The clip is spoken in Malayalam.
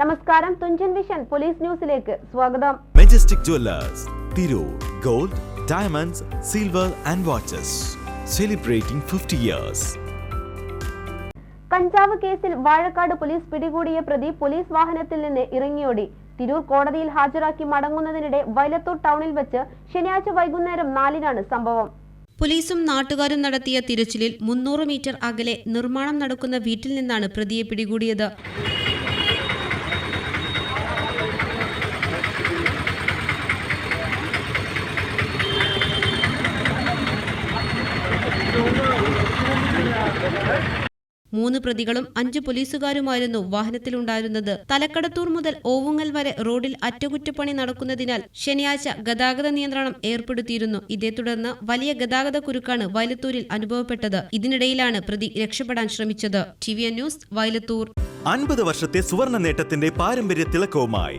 നമസ്കാരം തുഞ്ചൻ വിഷൻ പോലീസ് ന്യൂസിലേക്ക് സ്വാഗതം. Majestic Jewellers Tirur gold diamonds silver and watches celebrating fifty years കഞ്ചാവ് കേസിൽ വാഴക്കാട് പോലീസ് പിടികൂടിയ പ്രതി പോലീസ് വാഹനത്തിൽ നിന്ന് ഇറങ്ങിയോടി. തിരൂർ കോടതിയിൽ ഹാജരാക്കി മടങ്ങുന്നതിനിടെ വൈലത്തൂർ ടൗണിൽ വെച്ച് ശനിയാഴ്ച വൈകുന്നേരം നാലിനാണ് സംഭവം. പോലീസും നാട്ടുകാരും നടത്തിയ തിരച്ചിലിൽ മുന്നൂറ് മീറ്റർ അകലെ നിർമ്മാണം നടക്കുന്ന വീട്ടിൽ നിന്നാണ് പ്രതിയെ പിടികൂടിയത്. മൂന്ന് പ്രതികളും അഞ്ച് പോലീസുകാരുമായിരുന്നു വാഹനത്തിലുണ്ടായിരുന്നത്. തലക്കടത്തൂർ മുതൽ ഓവുങ്ങൽ വരെ റോഡിൽ അറ്റകുറ്റപ്പണി നടക്കുന്നതിനാൽ ശനിയാഴ്ച ഗതാഗത നിയന്ത്രണം ഏർപ്പെടുത്തിയിരുന്നു. ഇതേ തുടർന്ന് വലിയ ഗതാഗത കുരുക്കാണ് വയലത്തൂരിൽ അനുഭവപ്പെട്ടത്. ഇതിനിടയിലാണ് പ്രതി രക്ഷപ്പെടാൻ ശ്രമിച്ചത്. T V news Vayalathur. അൻപത് വർഷത്തെ സുവർണ നേട്ടത്തിന്റെ പാരമ്പര്യ തിളക്കവുമായി